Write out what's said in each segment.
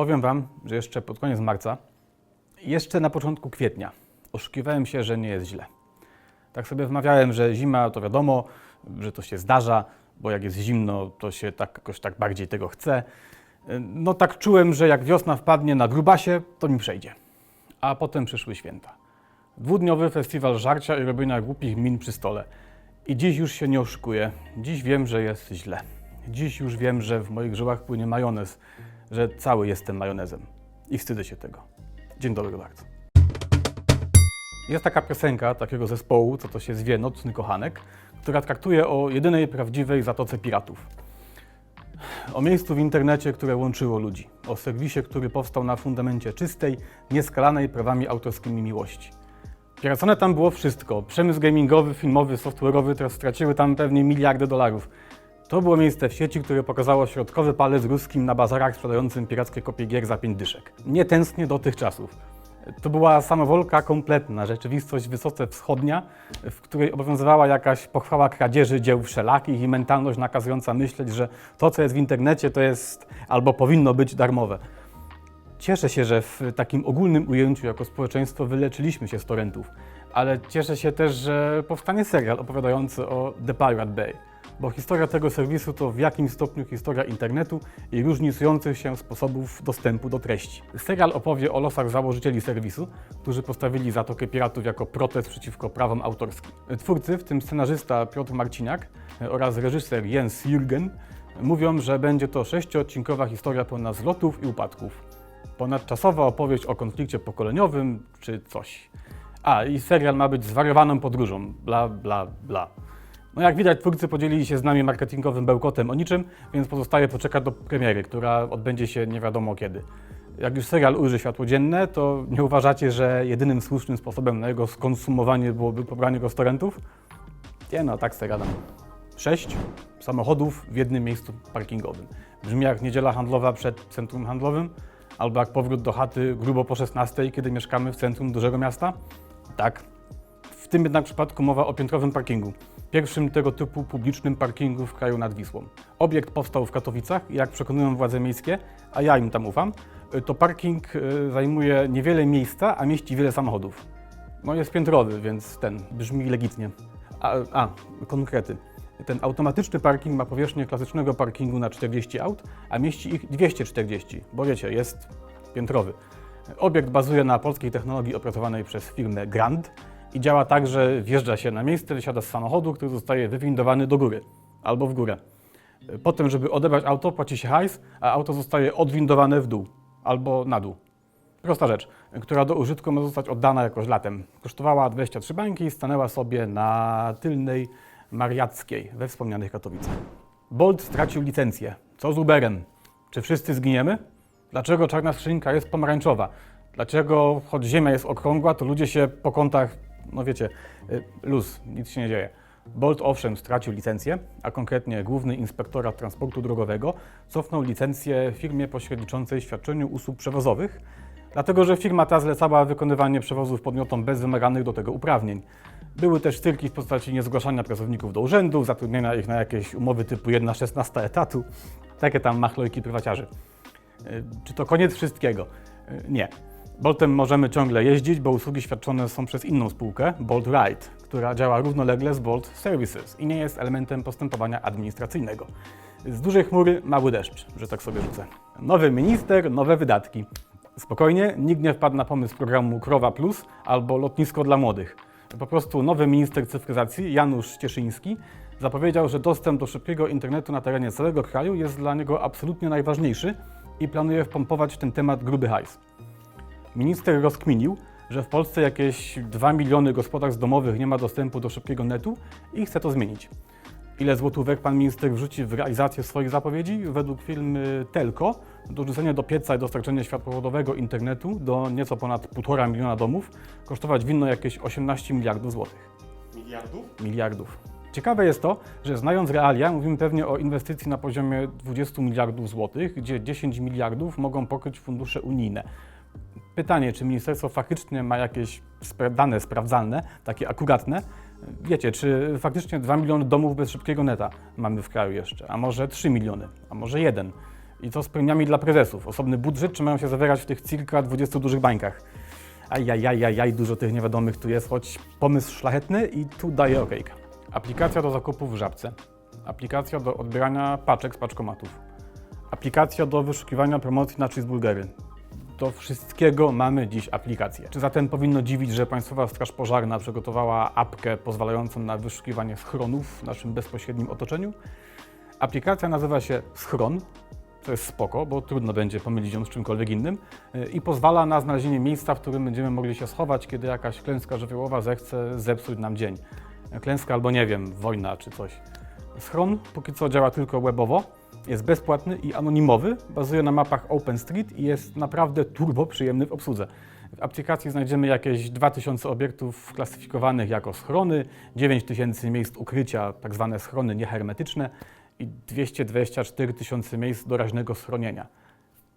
Powiem Wam, że jeszcze pod koniec marca, jeszcze na początku kwietnia, oszukiwałem się, że nie jest źle. Tak sobie wmawiałem, że zima to wiadomo, że to się zdarza, bo jak jest zimno, to się tak jakoś tak bardziej tego chce. No tak czułem, że jak wiosna wpadnie na grubasie, to mi przejdzie. A potem przyszły święta. Dwudniowy festiwal żarcia i robienia głupich min przy stole. I dziś już się nie oszukuję. Dziś wiem, że jest źle. Dziś już wiem, że w moich żyłach płynie majonez, że cały jestem majonezem. I wstydzę się tego. Dzień dobry bardzo. Jest taka piosenka takiego zespołu, co to się zwie Nocny Kochanek, która traktuje o jedynej prawdziwej zatoce piratów. O miejscu w internecie, które łączyło ludzi. O serwisie, który powstał na fundamencie czystej, nieskalanej prawami autorskimi miłości. Piracone tam było wszystko. Przemysł gamingowy, filmowy, software'owy, teraz straciły tam pewnie miliardy dolarów. To było miejsce w sieci, które pokazało środkowy palec ruskim na bazarach sprzedającym pirackie kopie gier za pięć dyszek. Nie tęsknię do tych czasów. To była samowolka kompletna, rzeczywistość wysoce wschodnia, w której obowiązywała jakaś pochwała kradzieży dzieł wszelakich i mentalność nakazująca myśleć, że to, co jest w internecie, to jest albo powinno być darmowe. Cieszę się, że w takim ogólnym ujęciu jako społeczeństwo wyleczyliśmy się z torrentów, ale cieszę się też, że powstanie serial opowiadający o The Pirate Bay, bo historia tego serwisu to w jakimś stopniu historia internetu i różnicujących się sposobów dostępu do treści. Serial opowie o losach założycieli serwisu, którzy postawili Zatokę Piratów jako protest przeciwko prawom autorskim. Twórcy, w tym scenarzysta Piotr Marciniak oraz reżyser Jens Jürgen, mówią, że będzie to sześciodcinkowa historia pełna zlotów i upadków ponadczasowa opowieść o konflikcie pokoleniowym czy coś. A, i serial ma być zwariowaną podróżą, bla, bla, bla. No jak widać, twórcy podzielili się z nami marketingowym bełkotem o niczym, więc pozostaje poczekać do premiery, która odbędzie się nie wiadomo kiedy. Jak już serial ujrzy światło dzienne, to nie uważacie, że jedynym słusznym sposobem na jego skonsumowanie byłoby pobranie go z torrentów? Nie no, tak sobie gadam. Sześć samochodów w jednym miejscu parkingowym. Brzmi jak niedziela handlowa przed centrum handlowym, albo jak powrót do chaty grubo po 16, kiedy mieszkamy w centrum dużego miasta? Tak. Tym jednak przypadku mowa o piętrowym parkingu. Pierwszym tego typu publicznym parkingu w kraju nad Wisłą. Obiekt powstał w Katowicach i jak przekonują władze miejskie, a ja im tam ufam, to parking y, zajmuje niewiele miejsca, a mieści wiele samochodów. No jest piętrowy, więc ten brzmi legitnie. A, a konkrety. Ten automatyczny parking ma powierzchnię klasycznego parkingu na 40 aut, a mieści ich 240, bo wiecie, jest piętrowy. Obiekt bazuje na polskiej technologii opracowanej przez firmę Grand i działa tak, że wjeżdża się na miejsce, wysiada z samochodu, który zostaje wywindowany do góry albo w górę. Potem, żeby odebrać auto, płaci się hajs, a auto zostaje odwindowane w dół albo na dół. Prosta rzecz, która do użytku ma zostać oddana jakoś latem. Kosztowała 23 bańki i stanęła sobie na tylnej Mariackiej we wspomnianych Katowicach. Bolt stracił licencję. Co z Uberem? Czy wszyscy zginiemy? Dlaczego czarna skrzynka jest pomarańczowa? Dlaczego, choć ziemia jest okrągła, to ludzie się po kątach, no wiecie, y, luz, nic się nie dzieje. Bolt owszem stracił licencję, a konkretnie Główny Inspektorat Transportu Drogowego cofnął licencję firmie pośredniczącej świadczeniu usług przewozowych, dlatego że firma ta zlecała wykonywanie przewozów podmiotom bez wymaganych do tego uprawnień. Były też styrki w postaci niezgłaszania pracowników do urzędu, zatrudnienia ich na jakieś umowy typu 1,16 etatu, takie tam machlojki prywaciarzy. Y, Czy to koniec wszystkiego? Y, Nie. Boltem możemy ciągle jeździć, bo usługi świadczone są przez inną spółkę, Bolt Ride, która działa równolegle z Bolt Services i nie jest elementem postępowania administracyjnego. Z dużej chmury mały deszcz, że tak sobie rzucę. Nowy minister, nowe wydatki. Spokojnie, nikt nie wpadł na pomysł programu Krowa Plus albo Lotnisko dla Młodych. Po prostu nowy minister cyfryzacji, Janusz Cieszyński, zapowiedział, że dostęp do szybkiego internetu na terenie całego kraju jest dla niego absolutnie najważniejszy i planuje wpompować w ten temat gruby hajs. Minister rozkminił, że w Polsce jakieś 2 miliony gospodarstw domowych nie ma dostępu do szybkiego netu i chce to zmienić. Ile złotówek pan minister wrzuci w realizację swoich zapowiedzi? Według firmy Telco dorzucenie do pieca i dostarczenie światłowodowego internetu do nieco ponad 1,5 miliona domów kosztować winno jakieś 18 miliardów złotych. Miliardów? Miliardów. Ciekawe jest to, że znając realia, mówimy pewnie o inwestycji na poziomie 20 miliardów złotych, gdzie 10 miliardów mogą pokryć fundusze unijne. Pytanie, czy ministerstwo faktycznie ma jakieś dane sprawdzalne, takie akuratne? Wiecie, czy faktycznie 2 miliony domów bez szybkiego neta mamy w kraju jeszcze, a może 3 miliony, a może jeden? I co z premiami dla prezesów? Osobny budżet, czy mają się zawierać w tych circa 20 dużych bańkach? Ajajajajaj, dużo tych niewiadomych tu jest, choć pomysł szlachetny i tu daje okejkę. Aplikacja do zakupów w Żabce. Aplikacja do odbierania paczek z paczkomatów. Aplikacja do wyszukiwania promocji na cheeseburgery. Do wszystkiego mamy dziś aplikację. Czy zatem powinno dziwić, że Państwowa Straż Pożarna przygotowała apkę pozwalającą na wyszukiwanie schronów w naszym bezpośrednim otoczeniu? Aplikacja nazywa się Schron, to jest spoko, bo trudno będzie pomylić ją z czymkolwiek innym yy, i pozwala na znalezienie miejsca, w którym będziemy mogli się schować, kiedy jakaś klęska żywiołowa zechce zepsuć nam dzień. Klęska albo nie wiem, wojna czy coś. Schron póki co działa tylko webowo, jest bezpłatny i anonimowy, bazuje na mapach OpenStreet i jest naprawdę turbo przyjemny w obsłudze. W aplikacji znajdziemy jakieś 2000 obiektów klasyfikowanych jako schrony, 9000 miejsc ukrycia, tak zwane schrony niehermetyczne i 224 tysiące miejsc doraźnego schronienia.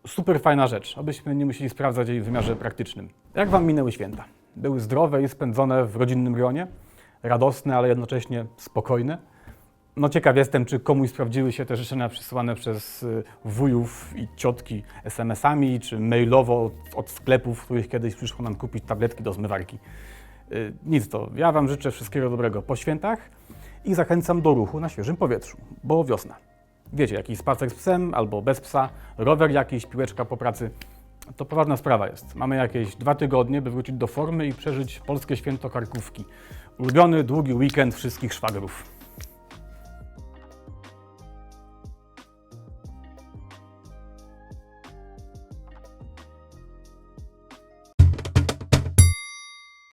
Super fajna rzecz, abyśmy nie musieli sprawdzać jej w wymiarze praktycznym. Jak Wam minęły święta? Były zdrowe i spędzone w rodzinnym gronie? Radosne, ale jednocześnie spokojne? No ciekaw jestem, czy komuś sprawdziły się te życzenia przysyłane przez y, wujów i ciotki SMS-ami, czy mailowo od sklepów, w których kiedyś przyszło nam kupić tabletki do zmywarki. Y, Nic to. Ja Wam życzę wszystkiego dobrego po świętach i zachęcam do ruchu na świeżym powietrzu, bo wiosna. Wiecie, jakiś spacer z psem albo bez psa, rower jakiś, piłeczka po pracy. To poważna sprawa jest. Mamy jakieś dwa tygodnie, by wrócić do formy i przeżyć polskie święto karkówki. Ulubiony, długi weekend wszystkich szwagrów.